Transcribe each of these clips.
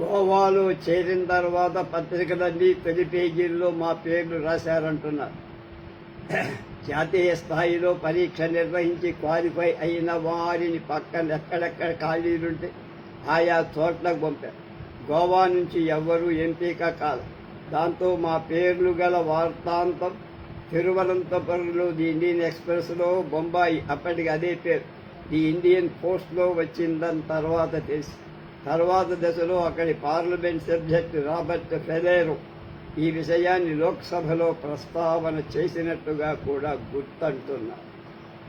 గోవాలో చేరిన తర్వాత పత్రికలన్నీ తొలి పేజీల్లో మా పేర్లు రాశారంటున్నారు. జాతీయ స్థాయిలో పరీక్ష నిర్వహించి క్వాలిఫై అయిన వారిని పక్కన ఎక్కడెక్కడ ఖాళీలుంటే ఆయా చోట్లకు పంపారు. గోవా నుంచి ఎవ్వరూ ఎంపిక కాదు దాంతో మా పేర్లు గల వార్తాంతం తిరువనంతపురంలో ది ఇండియన్ ఎక్స్ప్రెస్లో బొంబాయి అప్పటికి అదే పేరు. ది ఇండియన్ పోస్ట్లో వచ్చిందని తర్వాత తెలిసి తర్వాత దశలో అక్కడి పార్లమెంట్ సబ్జెక్టు రాబర్ట్ ఫెలేరు ఈ విషయాన్ని లోక్సభలో ప్రస్తావన చేసినట్టుగా కూడా గుర్తంటున్నారు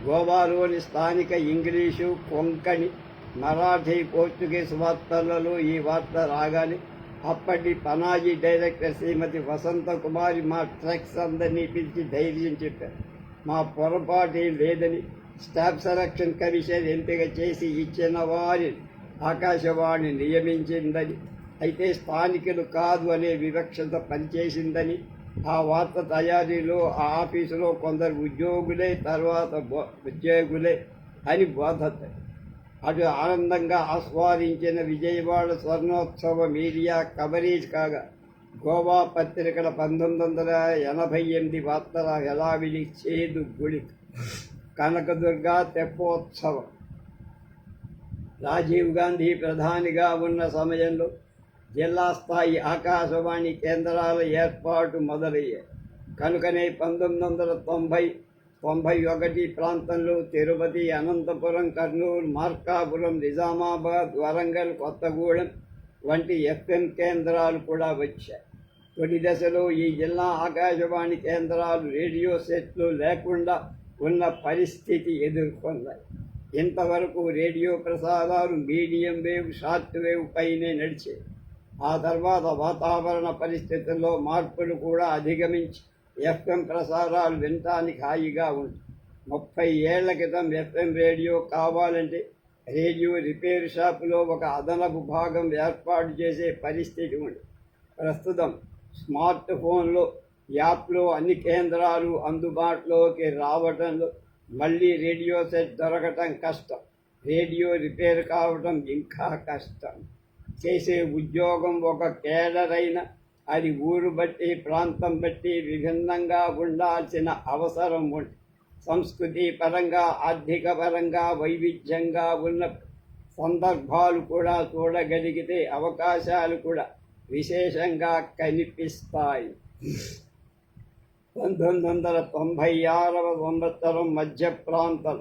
గోవాలోని స్థానిక ఇంగ్లీషు కొంకణి మరాఠీ పోర్చుగీస్ వార్తలలో ఈ వార్త రాగానే అప్పటి పనాజీ డైరెక్టర్ శ్రీమతి వసంత కుమారి మా ట్రక్స్ అందరినీ పిలిచి ధైర్యం చెప్పారు. మా పొరపాటు లేదని స్టాఫ్ సెలక్షన్ కమిషన్ ఎంపిక చేసి ఇచ్చిన వారిని ఆకాశవాణి నియమించిందని అయితే స్థానికులు కాదు అనే వివక్షత పనిచేసిందని ఆ వార్త తయారీలో ఆ ఆఫీసులో కొందరు ఉద్యోగులే తర్వాత ఉద్యోగులే అని బోధత అటు ఆనందంగా ఆస్వాదించిన విజయవాడ స్వర్ణోత్సవ మీడియా కవరేజ్ కాగా గోవా పత్రికల పంతొమ్మిది వందల ఎనభై ఎనిమిది వార్తల హెలావిలి చేదు గుళి కనకదుర్గ తెప్పోత్సవం. రాజీవ్ గాంధీ ప్రధానిగా ఉన్న సమయంలో జిల్లా స్థాయి ఆకాశవాణి కేంద్రాల ఏర్పాటు మొదలయ్యాయి. కనుకనే పంతొమ్మిది వందల తొంభై తొంభై ఒకటి ప్రాంతంలో తిరుపతి అనంతపురం కర్నూలు మార్కాపురం నిజామాబాద్ వరంగల్ కొత్తగూడెం వంటి ఎఫ్ఎం కేంద్రాలు కూడా వచ్చాయి. తొలి దశలో ఈ జిల్లా ఆకాశవాణి కేంద్రాలు రేడియో సెట్లు లేకుండా ఉన్న పరిస్థితి ఎదుర్కొన్నాయి. ఇంతవరకు రేడియో ప్రసారాలు మీడియం వేవ్ షార్ట్ వేవ్ పైనే నడిచాయి ఆ తర్వాత వాతావరణ పరిస్థితుల్లో మార్పులు కూడా అధిగమించి ఎఫ్ఎం ప్రసారాలు వినటానికి హాయిగా ఉంది. ముప్పై ఏళ్ళ క్రితం ఎఫ్ఎం రేడియో కావాలంటే రేడియో రిపేర్ షాపులో ఒక అదనపు భాగం ఏర్పాటు చేసే పరిస్థితి ఉంది. ప్రస్తుతం స్మార్ట్ ఫోన్లో యాప్లో అన్ని కేంద్రాలు అందుబాటులోకి రావడంలో మళ్ళీ రేడియో సెట్ దొరకటం కష్టం. రేడియో రిపేర్ కావటం ఇంకా కష్టం. చేసే ఉద్యోగం ఒక కేడర్ అయిన అది ఊరు బట్టి ప్రాంతం బట్టి విభిన్నంగా ఉండాల్సిన అవసరం ఉంది. సంస్కృతి పరంగా ఆర్థిక పరంగా వైవిధ్యంగా ఉన్న సందర్భాలు కూడా చూడగలిగితే అవకాశాలు కూడా విశేషంగా కనిపిస్తాయి. పంతొమ్మిది వందల తొంభై ఆరవ సంవత్సరం మధ్య ప్రాంతం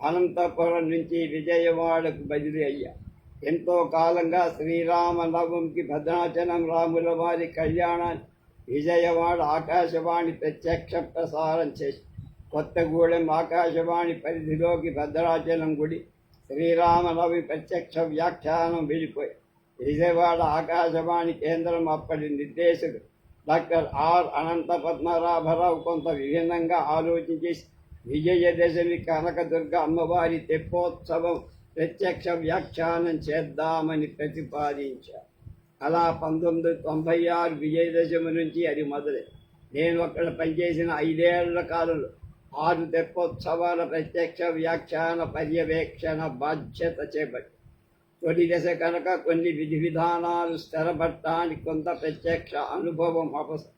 అనంతపురం నుంచి విజయవాడకు బదిలీ అయ్యా. ఎంతో కాలంగా శ్రీరామ నవంకి భద్రాచలం రాముల వారి కళ్యాణాన్ని విజయవాడ ఆకాశవాణి ప్రత్యక్ష ప్రసారం చేసి కొత్తగూడెం ఆకాశవాణి పరిధిలోకి భద్రాచలం గుడి శ్రీరామనవమి ప్రత్యక్ష వ్యాఖ్యానం వెళ్ళిపోయి విజయవాడ ఆకాశవాణి కేంద్రం అప్పటి నిర్దేశకుడు డాక్టర్ ఆర్ అనంత పద్మనాభరావు కొంత విభిన్నంగా ఆలోచించి విజయదశమి కనకదుర్గ అమ్మవారి తెప్పోత్సవం ప్రత్యక్ష వ్యాఖ్యానం చేద్దామని ప్రతిపాదించారు. అలా పంతొమ్మిది తొంభై ఆరు విజయదశమి నుంచి అది మొదలై నేను అక్కడ పనిచేసిన ఐదేళ్ళ కాలంలో ఆరు తెప్పోత్సవాల ప్రత్యక్ష వ్యాఖ్యాన పర్యవేక్షణ బాధ్యత చేపట్టి తొలి దశ కనుక కొన్ని విధి విధానాలు స్థిరపడటానికి కొంత ప్రత్యక్ష అనుభవం అవసరం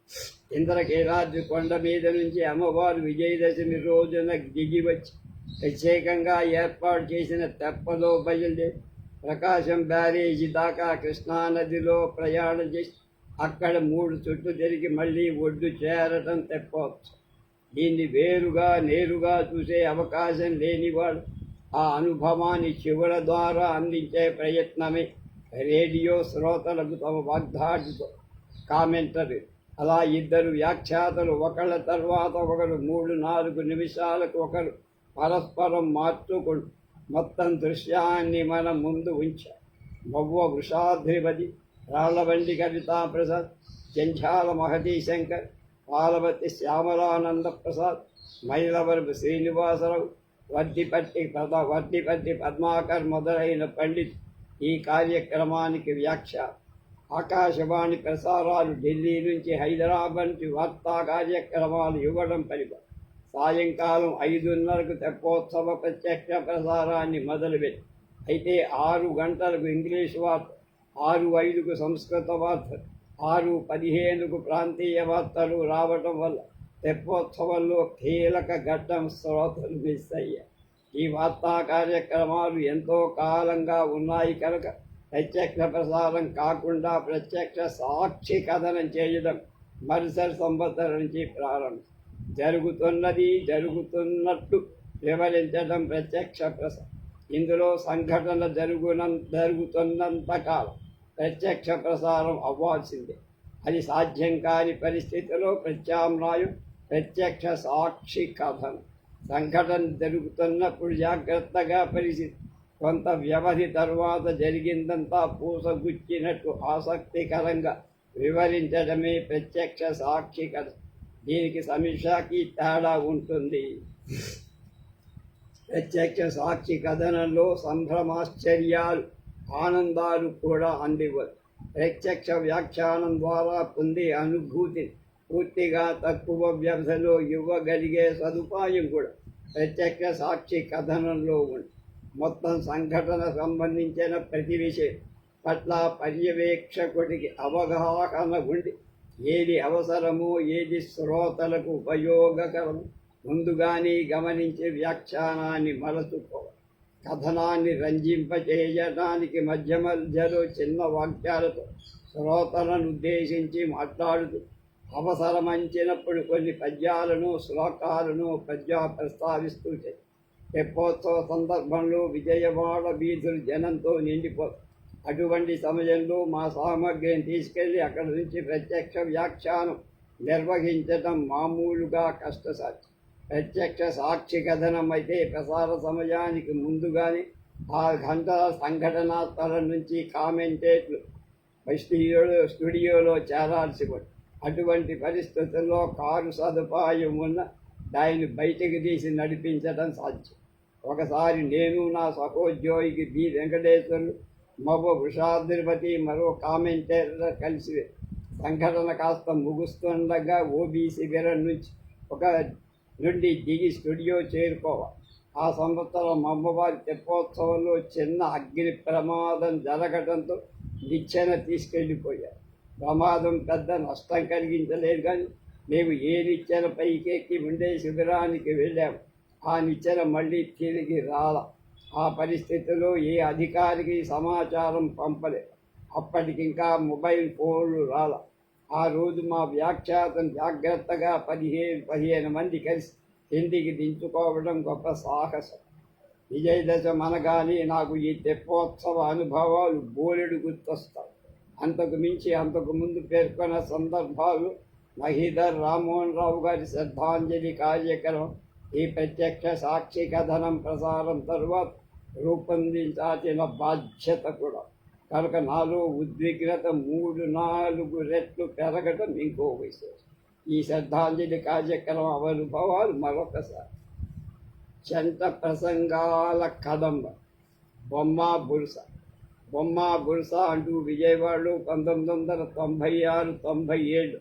ఇంద్రకీలాద్రి కొండ మీద నుంచి అమ్మవారు విజయదశమి రోజున దిగి వచ్చి ప్రత్యేకంగా ఏర్పాటు చేసిన తెప్పలో బయలుదేరి ప్రకాశం బ్యారేజీ దాకా కృష్ణానదిలో ప్రయాణం చేసి అక్కడ మూడు చుట్టూ తిరిగి మళ్ళీ ఒడ్డు చేరటం తెప్పవచ్చు. దీన్ని వేరుగా నేరుగా చూసే అవకాశం లేనివాడు ఆ అనుభవాన్ని శివుల ద్వారా అందించే ప్రయత్నమే. రేడియో శ్రోతలకు తమ వాగ్దాటితో కామెంటరీ. అలా ఇద్దరు వ్యాఖ్యాతలు ఒకళ్ళ తర్వాత ఒకరు మూడు నాలుగు నిమిషాలకు ఒకరు పరస్పరం మార్చుకుంటూ మొత్తం దృశ్యాన్ని మనం ముందు ఉంచారు మవ్వ వృషాధిపతి రాళ్ళబండి కవితా ప్రసాద్ జంఝాల మహతీ శంకర్ పాలవతి శ్యామలానంద ప్రసాద్ మైలవరపు శ్రీనివాసరావు వడ్డిపట్టి పద వడ్డిపట్టి పద్మాకర్ మొదలైన పండిత్ ఈ కార్యక్రమానికి వ్యాఖ్య. ఆకాశవాణి ప్రసారాలు ఢిల్లీ నుంచి హైదరాబాద్ వార్తా కార్యక్రమాలు ఇవ్వడం పరిప. సాయంకాలం ఐదున్నరకు తెప్పోత్సవ ప్రత్యక్ష ప్రసారాన్ని మొదలుపెట్టి అయితే ఆరు గంటలకు ఇంగ్లీష్ వార్త ఆరు ఐదుకు సంస్కృత వార్త ఆరు పదిహేనుకు ప్రాంతీయ వార్తలు రావటం వల్ల తెప్పోత్సవంలో కీలక ఘట్టం శ్రోతలు మిస్ అయ్యాయి. ఈ వార్తా కార్యక్రమాలు ఎంతో కాలంగా ఉన్నాయి కనుక ప్రత్యక్ష ప్రసారం కాకుండా ప్రత్యక్ష సాక్షి కథనం చేయడం మరుసటి సంవత్సరం నుంచి ప్రారంభం. జరుగుతున్నది జరుగుతున్నట్టు వివరించడం ప్రత్యక్ష ప్రసారం ఇందులో సంఘటన జరుగున జరుగుతున్నంత కాలం ప్రత్యక్ష ప్రసారం అవ్వాల్సిందే. అది సాధ్యం కాని పరిస్థితిలో ప్రత్యామ్నాయం ప్రత్యక్ష సాక్షి కథనం సంఘటన జరుగుతున్నప్పుడు జాగ్రత్తగా పరిస్థితి కొంత వ్యవధి తర్వాత జరిగిందంతా పూసగుచ్చినట్టు ఆసక్తికరంగా వివరించడమే ప్రత్యక్ష సాక్షి కథ. దీనికి సమీక్షకి తేడా ఉంటుంది. ప్రత్యక్ష సాక్షి కథనంలో సంభ్రమాశ్చర్యాలు ఆనందాలు కూడా అందివ్వరు. ప్రత్యక్ష వ్యాఖ్యానం ద్వారా పొందే అనుభూతి పూర్తిగా తక్కువ వ్యవధిలో ఇవ్వగలిగే సదుపాయం కూడా ప్రత్యక్ష సాక్షి కథనంలో ఉంది. మొత్తం సంఘటన సంబంధించిన ప్రతి విషయం పట్ల పర్యవేక్షకుడికి అవగాహన ఉండి ఏది అవసరమో ఏది శ్రోతలకు ఉపయోగకరము ముందుగానే గమనించి వ్యాఖ్యానాన్ని మలచుకోవాలి. కథనాన్ని రంజింపచేయడానికి మధ్య మధ్యలో చిన్న వాక్యాలతో శ్రోతలను ఉద్దేశించి మాట్లాడుతూ అవసరమంచినప్పుడు కొన్ని పద్యాలను శ్లోకాలను పద్య ప్రస్తావిస్తూ చేయి తెప్పోత్సవ సందర్భంలో విజయవాడ వీధులు జనంతో నిండిపోతాయి అటువంటి సమయంలో మా సామగ్రిని తీసుకెళ్ళి అక్కడి నుంచి ప్రత్యక్ష వ్యాఖ్యానం నిర్వహించడం మామూలుగా కష్టసాధ్యం. ప్రత్యక్ష సాక్షి కథనం అయితే ప్రసార సమయానికి ముందుగానే ఆ గంటల సంఘటనా స్థలం నుంచి కామెంటేట్లు స్టూడియోలో స్టూడియోలో చేరాల్సి ఉంది అటువంటి పరిస్థితుల్లో కారు సదుపాయం ఉన్న దాన్ని బయటకు తీసి నడిపించడం సాధ్యం. ఒకసారి నేను నా సహోద్యోగికి బి. వెంకటేశ్వరులు మగ వృషాద్రిపతి మరో కామెంటేటర్ కలిసి సంఘటన కాస్త ముగుస్తుండగా ఓబీసీ శిబిరం నుంచి ఒక నుండి దిగి స్టూడియో చేరుకోవాలి ఆ సంవత్సరం అమ్మవారి తెప్పోత్సవంలో చిన్న అగ్ని ప్రమాదం జరగడంతో నిచ్చెన తీసుకెళ్ళిపోయారు ప్రమాదం పెద్ద నష్టం కలిగించలేదు కానీ మేము ఏ నిచ్చెన పైకెక్కి ఉండే శిబిరానికి వెళ్ళాము ఆ నిచ్చెన మళ్ళీ తిరిగి రాల. ఆ పరిస్థితిలో ఏ అధికారికి సమాచారం పంపలే. అప్పటికింకా మొబైల్ ఫోన్లు రాల. ఆ రోజు మా వ్యాఖ్యాతం జాగ్రత్తగా పదిహేను పదిహేను మంది కలిసి కిందికి దించుకోవడం గొప్ప సాహసం. విజయదశ మనగానే నాకు ఈ తెప్పోత్సవ అనుభవాలు బోలెడు గుర్తొస్తాయి. అంతకు మించి అంతకు ముందు పేర్కొన్న సందర్భాలు మహీధర్ రామ్మోహన్ రావు గారి శ్రద్ధాంజలి కార్యక్రమం ఈ ప్రత్యక్ష సాక్షి కథనం ప్రసారం తరువాత రూపొందించాల్సిన బాధ్యత కూడా. కనుక నాలో ఉద్విగ్నత మూడు నాలుగు రెట్లు పెరగటం ఇంకో విశేషం. ఈ శ్రద్ధాంజలి కార్యక్రమం అనుభవాలు మరొకసారి. చెంత ప్రసంగాల కదంబ బొమ్మ బురుస. బొమ్మ బురుస అంటూ విజయవాడలో పంతొమ్మిది వందల తొంభై ఆరు తొంభై ఏడు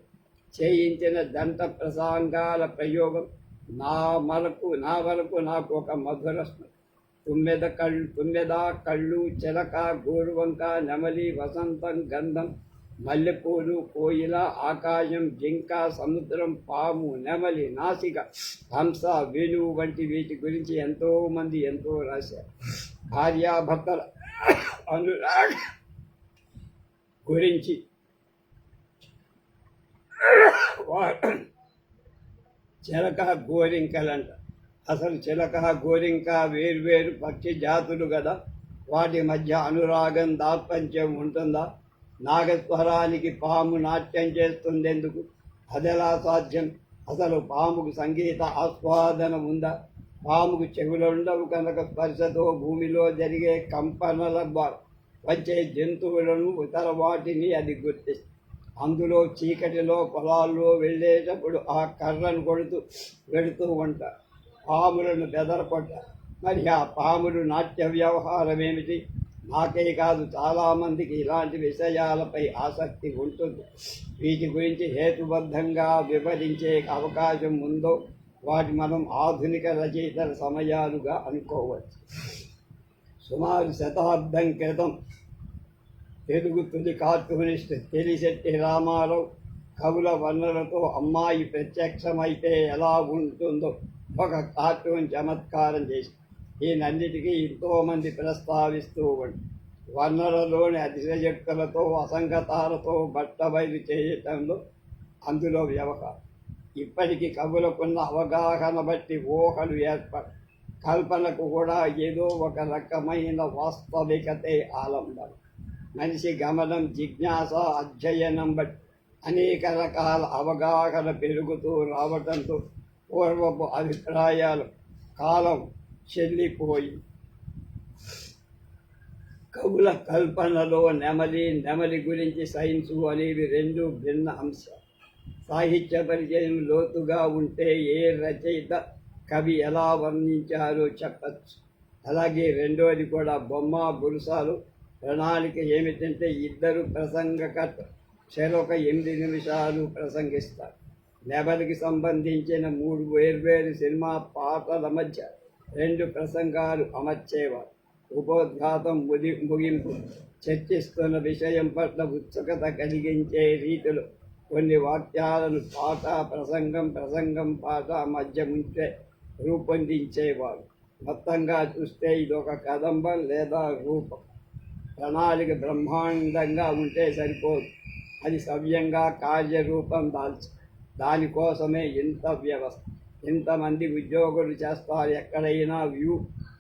చేయించిన దంత ప్రసంగాల ప్రయోగం నా మనకు నా వరకు నాకు ఒక మధుర తుమ్మెద కళ్ళు తుమ్మెద కళ్ళు చిలక గోరువంక నెమలి వసంతం గంధం మల్లెపూలు కోయిల ఆకాశం జింక సముద్రం పాము నెమలి నాసిక హంస వేణువు వంటి వీటి గురించి ఎంతోమంది ఎంతో రాశారు. భార్యాభర్తల అనురాగ గురించి వా- చిలక గోరింకలంట. అసలు చిలక గోరింక వేర్వేరు పక్షి జాతులు కదా. వాటి మధ్య అనురాగం దాత్పంచం ఉంటుందా? నాగస్వరానికి పాము నాట్యం చేస్తుందెందుకు? అదెలా సాధ్యం? అసలు పాముకు సంగీత ఆస్వాదన ఉందా పాముకు చెవులుండవు కనుక స్పర్శతో భూమిలో జరిగే కంపనల వచ్చే జంతువులను ఇతర వాటిని అది గుర్తిస్తుంది అందులో చీకటిలో పొలాల్లో వెళ్ళేటప్పుడు ఆ కర్రను కొడుతూ వెళుతూ ఉంటారు పాములను బెదరకొట్టారు మరి ఆ పాములు నాట్య వ్యవహారం ఏమిటి నాకే కాదు చాలామందికి ఇలాంటి విషయాలపై ఆసక్తి ఉంటుంది. వీటి గురించి హేతుబద్ధంగా వివరించే అవకాశం ఉందో వాటి మనం ఆధునిక రచయితల సమయాలుగా అనుకోవచ్చు. సుమారు శతాబ్దం క్రితం తెలుగు తొలి కార్టూనిస్ట్ తెలిశెట్టి రామారావు కవుల వనరులతో అమ్మాయి ప్రత్యక్షమైతే ఎలా ఉంటుందో ఒక కార్టూన్ చమత్కారం చేసి ఈయనన్నిటికీ ఎంతోమంది ప్రస్తావిస్తూ ఉండి వనరులోని అతిశయక్తులతో అసంగతాలతో బట్టబయలు చేయటంలో అందులో వ్యవహారం. ఇప్పటికీ కవులకున్న అవగాహన బట్టి ఊహలు ఏర్పడ కల్పనకు కూడా ఏదో ఒక రకమైన వాస్తవికతే ఆలంబన. మనిషి గమనం జిజ్ఞాస అధ్యయనం బట్టి అనేక రకాల అవగాహన పెరుగుతూ రావడంతో పూర్వపు అభిప్రాయాలు కాలం చెల్లిపోయి కవుల కల్పనలో నెమలి నెమలి గురించి సైన్సు అనేవి రెండు భిన్న అంశాలు. సాహిత్య పరిచయం లోతుగా ఉంటే ఏ రచయిత కవి ఎలా వర్ణించారో చెప్పచ్చు. అలాగే రెండవది కూడా బొమ్మ బురుసాలు. ప్రణాళిక ఏమిటంటే ఇద్దరు ప్రసంగకర్త చెరొక ఎనిమిది నిమిషాలు ప్రసంగిస్తారు. నెబలికి సంబంధించిన మూడు వేర్వేరు సినిమా పాటల మధ్య రెండు ప్రసంగాలు అమర్చేవారు. ఉపోద్ఘాతం ముది ముగింపు. చర్చిస్తున్న విషయం పట్ల ఉత్సుకత కలిగించే రీతిలో కొన్ని వాక్యాలను పాట ప్రసంగం ప్రసంగం పాట మధ్య ఉంచే రూపొందించేవారు మొత్తంగా చూస్తే ఇది ఒక కదంబం లేదా రూపం. ప్రణాళిక బ్రహ్మాండంగా ఉంటే సరిపోదు. అది సవ్యంగా కార్యరూపం దాల్చి దానికోసమే ఇంత వ్యవస్థ. ఇంతమంది ఉద్యోగులు చేస్తారు. ఎక్కడైనా view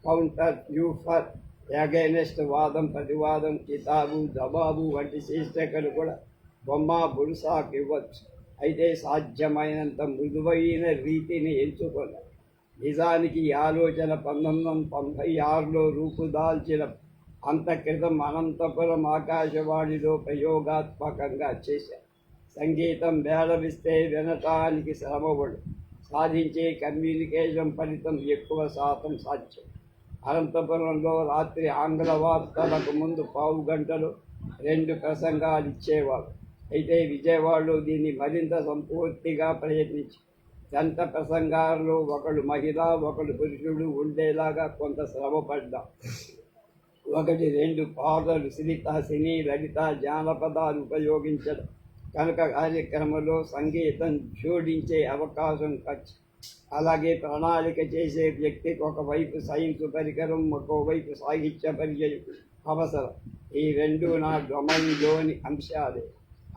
counter view for against వాదం ప్రతివాదం కితాబు జవాబు వంటి శీర్షికలు కూడా బొమ్మ బుడుసాకు ఇవ్వచ్చు అయితే సాధ్యమైనంత మృదువైన రీతిని ఎంచుకున్నారు నిజానికి ఈ ఆలోచన పంతొమ్మిది వందల తొంభై ఆరులో రూపుదాల్చిన అంత క్రితం అనంతపురం ఆకాశవాణిలో ప్రయోగాత్మకంగా చేశారు సంగీతం వేలవిస్తే వినటానికి శ్రమపడు. సాధించే కమ్యూనికేషన్ ఫలితం ఎక్కువ శాతం సాధ్యం. అనంతపురంలో రాత్రి ఆంగ్ల వార్తలకు ముందు పావు గంటలు రెండు ప్రసంగాలు ఇచ్చేవారు. అయితే విజయవాడలో దీన్ని మరింత సంపూర్తిగా ప్రయత్నించి జంట ప్రసంగాల్లో ఒకడు మహిళ ఒకడు పురుషుడు ఉండేలాగా కొంత శ్రమపడ్డా ఒకటి రెండు పాటలు సిరిత సినీ లలిత జానపదాలు ఉపయోగించడం. కనుక కార్యక్రమంలో సంగీతం జోడించే అవకాశం ఖర్చు. అలాగే ప్రణాళిక చేసే వ్యక్తికి ఒకవైపు సైన్స్ పరికరం మరోవైపు సాహిత్య పరిచయం అవసరం. ఈ రెండు నా డొమైన్లోని అంశాలే.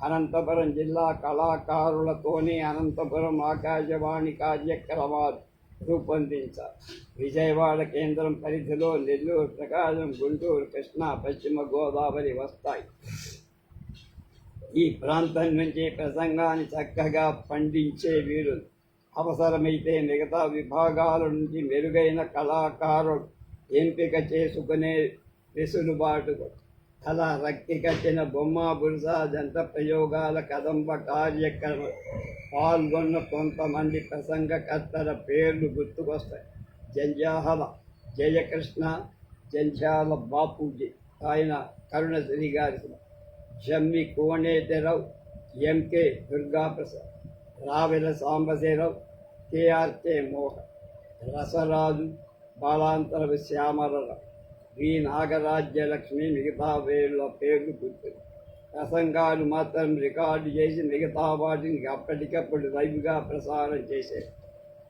అనంతపురం జిల్లా కళాకారులతోనే అనంతపురం ఆకాశవాణి కార్యక్రమాలు రూపొందించారు. విజయవాడ కేంద్రం పరిధిలో నెల్లూరు ప్రకాశం గుంటూరు కృష్ణా పశ్చిమ గోదావరి వస్తాయి. ఈ ప్రాంతం నుంచి ప్రసంగాన్ని చక్కగా పండించే వీరు. అవసరమైతే మిగతా విభాగాల నుంచి మెరుగైన కళాకారులు ఎంపిక చేసుకునే వెసులుబాటు అలా రక్తి కట్టిన బొమ్మ బురుస జంట ప్రయోగాల కదంబ కార్యక్రమం పాల్గొన్న కొంతమంది ప్రసంగకర్తల పేర్లు గుర్తుకొస్తాయి. జంజాహల జయకృష్ణ జంజాల బాపూజీ ఆయన కరుణశ్రీ గారి Jammi Koneswararao M K Durgaprasad Ravela Sambasherao K R K Mohan Rasaraju Balantara Shyamalarao. Shri Nagarajyalakshmi మిగతా వేళ్ళ పేర్లు గుర్తు ప్రసంగాలు మాత్రం రికార్డు చేసి మిగతా వాటిని అప్పటికప్పుడు లైవ్గా ప్రసారం చేసే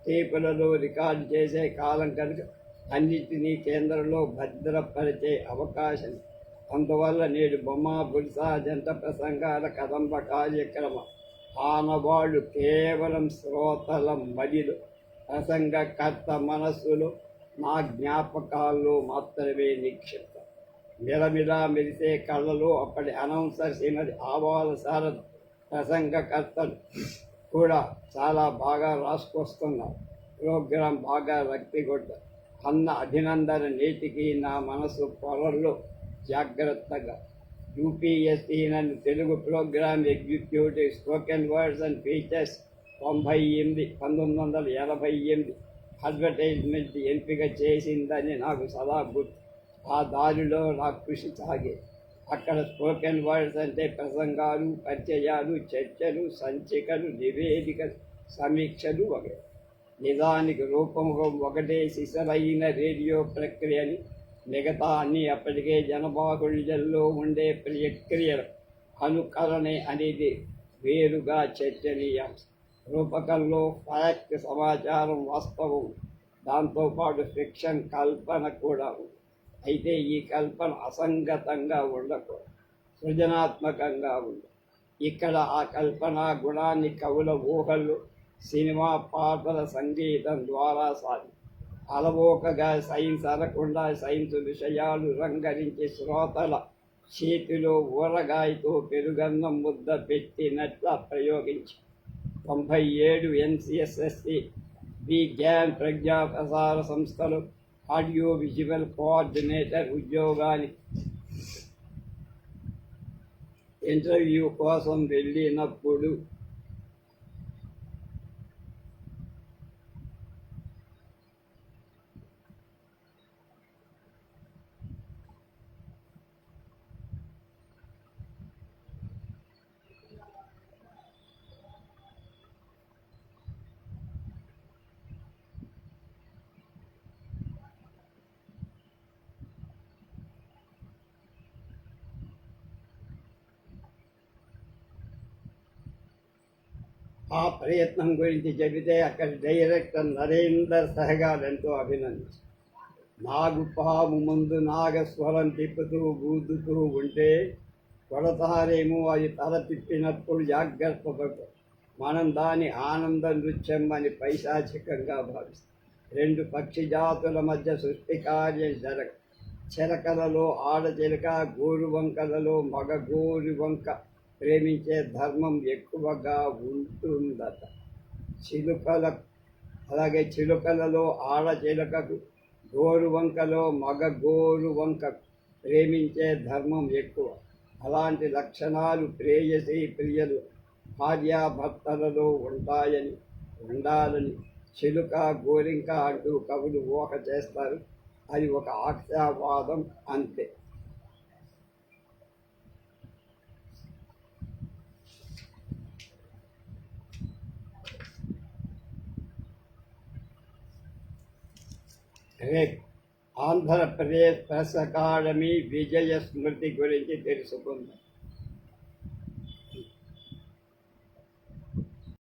టేపులలో రికార్డు చేసే కాలం కనుక అన్నిటినీ కేంద్రంలో భద్రపరిచే అవకాశం. అందువల్ల నేడు బొమ్మ బుల్సా జంట ప్రసంగాల కదంబ కార్యక్రమం ఆనవాళ్ళు కేవలం శ్రోతల మదిలో ప్రసంగకర్త మనస్సులో నా జ్ఞాపకాల్లో మాత్రమే నిక్షిప్త. మిలమిలా మెరిసే కళ్ళలో అప్పటి అనౌన్సర్ శ్రీమతి ఆవాల శారద ప్రసంగకర్తలు కూడా చాలా బాగా రాసుకొస్తున్నారు. ప్రోగ్రాం బాగా రక్తిగొట్ట అన్న అభినందన నేటికి నా మనసు పొలంలో జాగ్రత్తగా. యూపీఎస్సీ నన్ను Telugu program executive spoken words and features తొంభై ఎనిమిది పంతొమ్మిది వందల ఎనభై ఎనిమిది అడ్వర్టైజ్మెంట్ ఎంపిక చేసిందని నాకు సదా గుర్తు ఆ దారిలో నా కృషి సాగే. అక్కడ స్పోకెన్ వర్డ్స్ అంటే ప్రసంగాలు పరిచయాలు చర్చలు సంచికలు నివేదిక సమీక్షలు వగైరా నిజానికి రూపముఖం ఒకటే శిశరైన రేడియో ప్రక్రియని మిగతా అన్ని అప్పటికే జనబాహుళ్యంలో ఉండే ప్రక్రియలు. అనుకరణే అనేది వేరుగా చర్చనీయాంశం. రూపకంలో ఫ్యాక్ట్ సమాచారం వాస్తవం. దాంతోపాటు ఫిక్షన్ కల్పన కూడా. ఉంది అయితే ఈ కల్పన అసంగతంగా ఉండకూడదు. సృజనాత్మకంగా ఉంది ఇక్కడ ఆ కల్పన గుణాన్ని కవుల ఊహలు సినిమా పాటల సంగీతం ద్వారా సాగి. అలవోకగా సైన్స్ అనకుండా సైన్స్ విషయాలు రంగరించి శ్రోతల చేతిలో ఊరగాయతో పెరుగన్నం ముద్ద పెట్టినట్ల ప్రయోగించి తొంభై ఏడు ఎన్సిఎస్ఎస్సి విజ్ఞాన్ ప్రజ్ఞా ప్రసార సంస్థలు ఆడియో విజువల్ కోఆర్డినేటర్ ఉద్యోగానికి ఇంటర్వ్యూ కోసం వెళ్ళినప్పుడు ఆ ప్రయత్నం గురించి చెబితే అక్కడ డైరెక్టర్ నరేందర్ సహగాల్ ఎంతో అభినందించారు. నాగు పాము ముందు నాగస్వరం తిప్పుతూ గూదుతూ ఉంటే కొడతారేమో అది తల తిప్పినప్పుడు జాగ్రత్త పడు మనం దాని ఆనంద నృత్యం అని పైశాచికంగా భావిస్తాం. రెండు పక్షి జాతుల మధ్య సృష్టి కార్యం జరగ చిలకలలో ఆడచిలక గోరు వంకలలో మగ గోరు వంక ప్రేమించే ధర్మం ఎక్కువగా ఉంటుందట. చిలుకల అలాగే చిలుకలలో ఆడ చిలుకకు గోరు వంకలో మగ గోరు వంక ప్రేమించే ధర్మం ఎక్కువ. అలాంటి లక్షణాలు ప్రేయసి ప్రియలు భార్యాభర్తలలో ఉంటాయని ఉండాలని చిలుక గోరింక అంటూ కవులు ఊహ చేస్తారు. అది ఒక ఆక్షావాదం అంతే. आंध्र प्रदेश सहकारिणी विजय स्मृति गुरु जी तिरसुकुंड